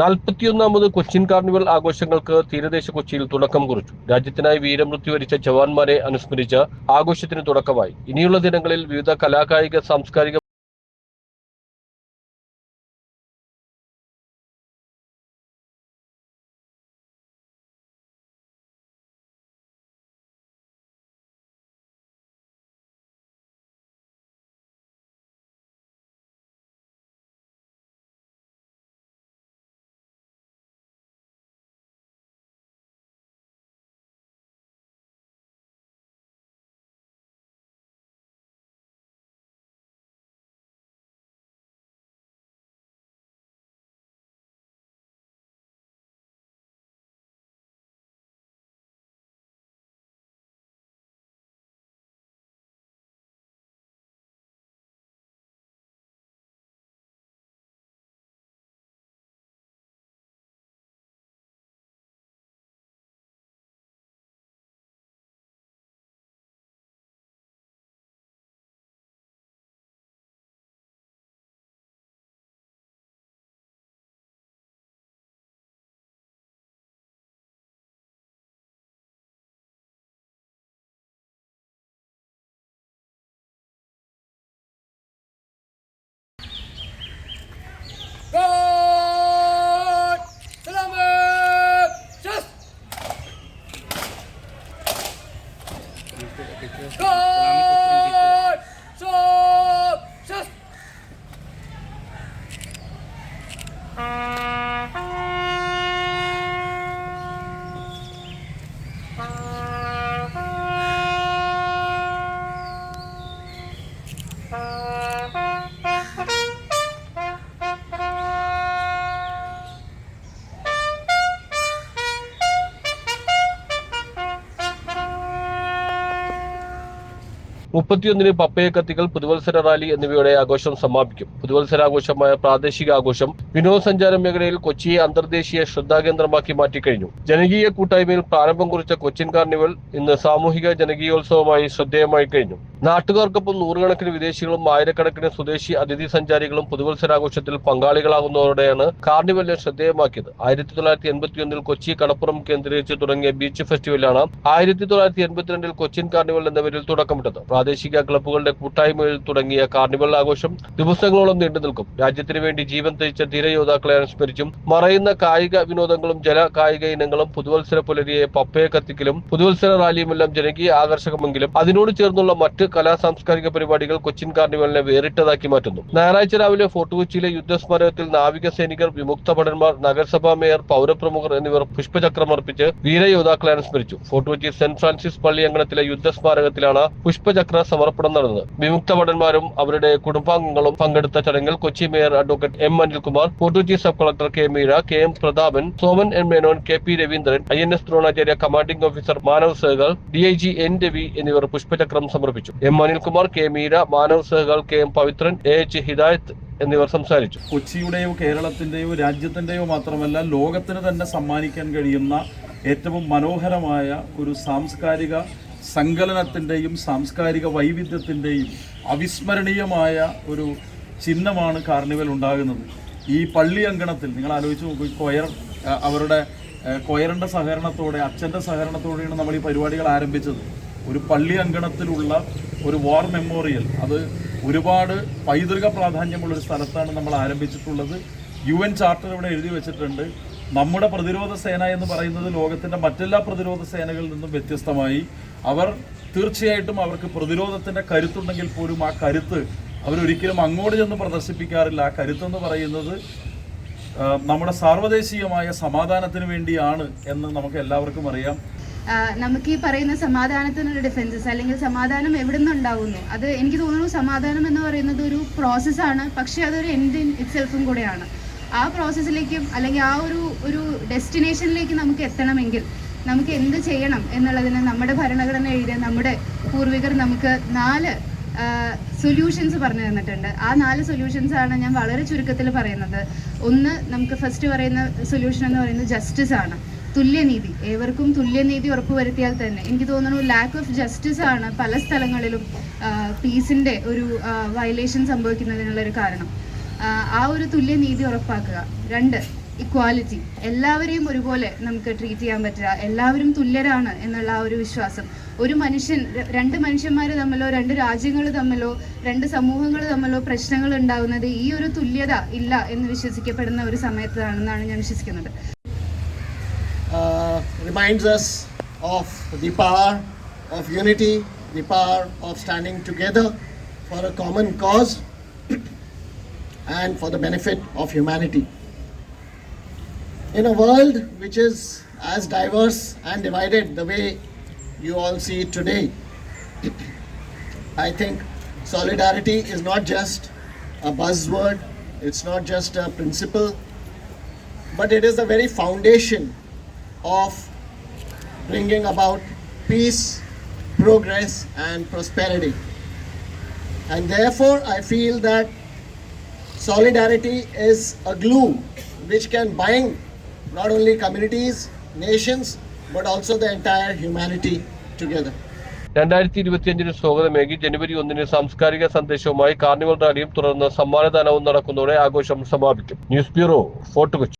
നാൽപ്പത്തിയൊന്നാമത് Cochin carnival ആഘോഷങ്ങൾക്ക് തീരദേശ കൊച്ചിയിൽ തുടക്കം കുറിച്ചു. രാജ്യത്തിനായി വീരമൃത്യു വരിച്ച ജവാന്മാരെ അനുസ്മരിച്ച് ആഘോഷത്തിന് തുടക്കമായി. ഇനിയുള്ള ദിനങ്ങളിൽ വിവിധ കലാകായിക സാംസ്കാരിക Oh! മുപ്പത്തിയൊന്നിന് പപ്പയ കത്തികൾ പുതുവത്സര റാലി എന്നിവയുടെ ആഘോഷം സമാപിക്കും. പുതുവത്സരാഘോഷമായ പ്രാദേശിക ആഘോഷം വിനോദസഞ്ചാര മേഖലയിൽ കൊച്ചിയെ അന്തർദേശീയ ശ്രദ്ധാകേന്ദ്രമാക്കി മാറ്റിക്കഴിഞ്ഞു ജനകീയ കൂട്ടായ്മയിൽ പ്രാരംഭം കുറിച്ച കൊച്ചിൻ കാർണിവൽ ഇന്ന് സാമൂഹിക ജനകീയോത്സവമായി ശ്രദ്ധേയമായി കഴിഞ്ഞു. നാട്ടുകാർക്കൊപ്പം നൂറുകണക്കിന് വിദേശികളും ആയിരക്കണക്കിന് സ്വദേശി അതിഥി സഞ്ചാരികളും പുതുവത്സരാഘോഷത്തിൽ പങ്കാളികളാകുന്നതോടെയാണ് കാർണിവലിനെ ശ്രദ്ധേയമാക്കിയത്. ആയിരത്തി തൊള്ളായിരത്തി എൺപത്തിയൊന്നിൽ കൊച്ചി കടപ്പുറം കേന്ദ്രീകരിച്ച് തുടങ്ങിയ ബീച്ച് ഫെസ്റ്റിവലാണ് ആയിരത്തി തൊള്ളായിരത്തി എൺപത്തിരണ്ടിൽ കൊച്ചിൻ കാർണിവൽ എന്ന പേരിൽ തുടക്കമിട്ടത്. പ്രാദേശിക ക്ലബ്ബുകളുടെ കൂട്ടായ്മയിൽ തുടങ്ങിയ കാർണിവൽ ആഘോഷം ദിവസങ്ങളോളം നീണ്ടു നിൽക്കും. രാജ്യത്തിന് വേണ്ടി ജീവൻ തയ്ച്ച ധീരയോദ്ധാക്കളെ അനുസ്മരിച്ചും മറയുന്ന കായിക വിനോദങ്ങളും ജല കായിക ഇനങ്ങളും പുതുവത്സര പുലരിയെ പപ്പയെ കത്തിക്കലും പുതുവത്സര റാലിയുമെല്ലാം ജനകീയ ആകർഷകമെങ്കിലും അതിനോട് ചേർന്നുള്ള മറ്റ് കലാ സാംസ്കാരിക പരിപാടികൾ കൊച്ചിൻ കാർണിവലിനെ വേറിട്ടതാക്കി മാറ്റുന്നു. ഞായറാഴ്ച രാവിലെ ഫോർട്ട് കൊച്ചിയിലെ യുദ്ധസ്മാരകത്തിൽ നാവിക സൈനികർ വിമുക്ത ഭടന്മാർ നഗരസഭാ മേയർ പൗരപ്രമുഖർ എന്നിവർ പുഷ്പചക്രം അർപ്പിച്ച് വീരയോദ്ധാക്കളെ അനുസ്മരിച്ചു. ഫോർട്ട് കൊച്ചി സെന്റ് ഫ്രാൻസിസ് പള്ളി അങ്കണത്തിലെ യുദ്ധസ്മാരകത്തിലാണ് പുഷ്പചക്ര സമർപ്പണം നടന്നത്. വിമുക്ത ഭടന്മാരും അവരുടെ കുടുംബാംഗങ്ങളും പങ്കെടുത്ത ചടങ്ങിൽ Kochi mayor advocate M Anilkumar fort Kochi sub collector K Meera K M Prathapan Soman N Menon K P Raveendran I N S Dronacharya commanding officer Manav Sehgal D I G N Ravi എന്നിവർ പുഷ്പചക്രം സമർപ്പിച്ചു. M Anilkumar K Meera Manav Sehgal K M Pavithran A H Hidayath എന്നിവർ സംസാരിച്ചു. കൊച്ചിയുടെയോ കേരളത്തിന്റെയോ രാജ്യത്തിന്റെയോ മാത്രമല്ല ലോകത്തിന് തന്നെ സമ്മാനിക്കാൻ കഴിയുന്ന ഏറ്റവും മനോഹരമായ ഒരു സാംസ്കാരിക സങ്കലനത്തിന്റെയും സാംസ്കാരിക വൈവിധ്യത്തിന്റെയും അവിസ്മരണീയമായ ഒരു ചിഹ്നമാണ് കാർണിവൽ ഉണ്ടാകുന്നത്. ഈ പള്ളി അങ്കണത്തിൽ നിങ്ങൾ ആലോചിച്ച് നോക്കൂ കൊയർ അവരുടെ കൊയറിന്റെ സഹകരണത്തോടെ അച്ഛന്റെ സഹകരണത്തോടെയാണ് നമ്മൾ ഈ പരിപാടികൾ ആരംഭിച്ചത്. ഒരു പള്ളി അങ്കണത്തിലുള്ള ഒരു വാർ മെമ്മോറിയൽ അത് ഒരുപാട് പൈതൃക പ്രാധാന്യമുള്ളൊരു സ്ഥലത്താണ് നമ്മൾ ആരംഭിച്ചിട്ടുള്ളത്. യു എൻ ചാർട്ടർ ഇവിടെ എഴുതി വെച്ചിട്ടുണ്ട്. നമ്മുടെ പ്രതിരോധ സേന എന്ന് പറയുന്നത് ലോകത്തിന്റെ മറ്റെല്ലാ പ്രതിരോധ സേനകളിൽ നിന്നും വ്യത്യസ്തമായി. അവർ തീർച്ചയായിട്ടും അവർക്ക് പ്രതിരോധത്തിന്റെ കരുത്തുണ്ടെങ്കിൽ പോലും ആ കരുത്ത് അവരൊരിക്കലും അങ്ങോട്ട് ചെന്ന് പ്രദർശിപ്പിക്കാറില്ല. ആ കരുത്തെന്ന് പറയുന്നത് നമ്മുടെ സാർവദേശീയമായ സമാധാനത്തിന് വേണ്ടിയാണ് എന്ന് നമുക്ക് എല്ലാവർക്കും അറിയാം. നമുക്ക് ഈ പറയുന്ന സമാധാനത്തിനൊരു ഡിഫൻസസ് അല്ലെങ്കിൽ സമാധാനം എവിടെ നിന്നുണ്ടാവുന്നു അത് എനിക്ക് തോന്നുന്നു സമാധാനം എന്ന് പറയുന്നത് ഒരു പ്രോസസ്സാണ് പക്ഷേ അതൊരു എൻഡ് ഇൻ ഇറ്റ്സെൽഫും കൂടെയാണ്. ആ പ്രോസസ്സിലേക്കും അല്ലെങ്കിൽ ആ ഒരു ഒരു ഡെസ്റ്റിനേഷനിലേക്ക് നമുക്ക് എത്തണമെങ്കിൽ നമുക്ക് എന്ത് ചെയ്യണം എന്നുള്ളതിന് നമ്മുടെ ഭരണഘടന എഴുതിയ നമ്മുടെ പൂർവികർ നമുക്ക് നാല് സൊല്യൂഷൻസ് പറഞ്ഞു തന്നിട്ടുണ്ട്. ആ നാല് സൊല്യൂഷൻസ് ആണ് ഞാൻ വളരെ ചുരുക്കത്തിൽ പറയുന്നത്. ഒന്ന് നമുക്ക് ഫസ്റ്റ് പറയുന്ന സൊല്യൂഷൻ എന്ന് പറയുന്നത് ജസ്റ്റിസ് ആണ്. തുല്യനീതി. ഏവർക്കും തുല്യനീതി ഉറപ്പുവരുത്തിയാൽ തന്നെ. എനിക്ക് തോന്നുന്നു ലാക്ക് ഓഫ് ജസ്റ്റിസ് ആണ് പല സ്ഥലങ്ങളിലും പീസിന്റെ ഒരു വയലേഷൻ സംഭവിക്കുന്നതിനുള്ള ഒരു കാരണം. ആ, ഒരു തുല്യനീതി ഉറപ്പാക്കുക. രണ്ട് ഇക്വാലിറ്റി എല്ലാവരെയും ഒരുപോലെ നമുക്ക് ട്രീറ്റ് ചെയ്യാൻ പറ്റുക. എല്ലാവരും തുല്യരാണ് എന്നുള്ള ആ ഒരു വിശ്വാസം. ഒരു മനുഷ്യൻ രണ്ട് മനുഷ്യന്മാർ തമ്മിലോ രണ്ട് രാജ്യങ്ങൾ തമ്മിലോ രണ്ട് സമൂഹങ്ങൾ തമ്മിലോ പ്രശ്നങ്ങൾ ഉണ്ടാകുന്നത് ഈ ഒരു തുല്യത ഇല്ല എന്ന് വിശ്വസിക്കപ്പെടുന്ന ഒരു സമയത്താണെന്നാണ് ഞാൻ വിശ്വസിക്കുന്നത്. Reminds us of the power of unity, the power of standing together for a common cause and for the benefit of humanity. In a world which is as diverse and divided the way you all see it today, I think solidarity is not just a buzzword, it's not just a principle, but it is the very foundation of bringing about peace, progress, and prosperity. And therefore, I feel that solidarity is a glue which can bind not only communities, nations, but also the entire humanity together. രണ്ടായിരത്തി ഇരുപത്തിയഞ്ചിന് സ്വാഗതമേകി ജനുവരി ഒന്നിന് സാംസ്കാരിക സന്ദേശവുമായി carnival റാലിയും തുടർന്ന് സമ്മാനദാനവും നടക്കുന്നതോടെ ആഘോഷം സമാപിക്കും news bureau fort Kochi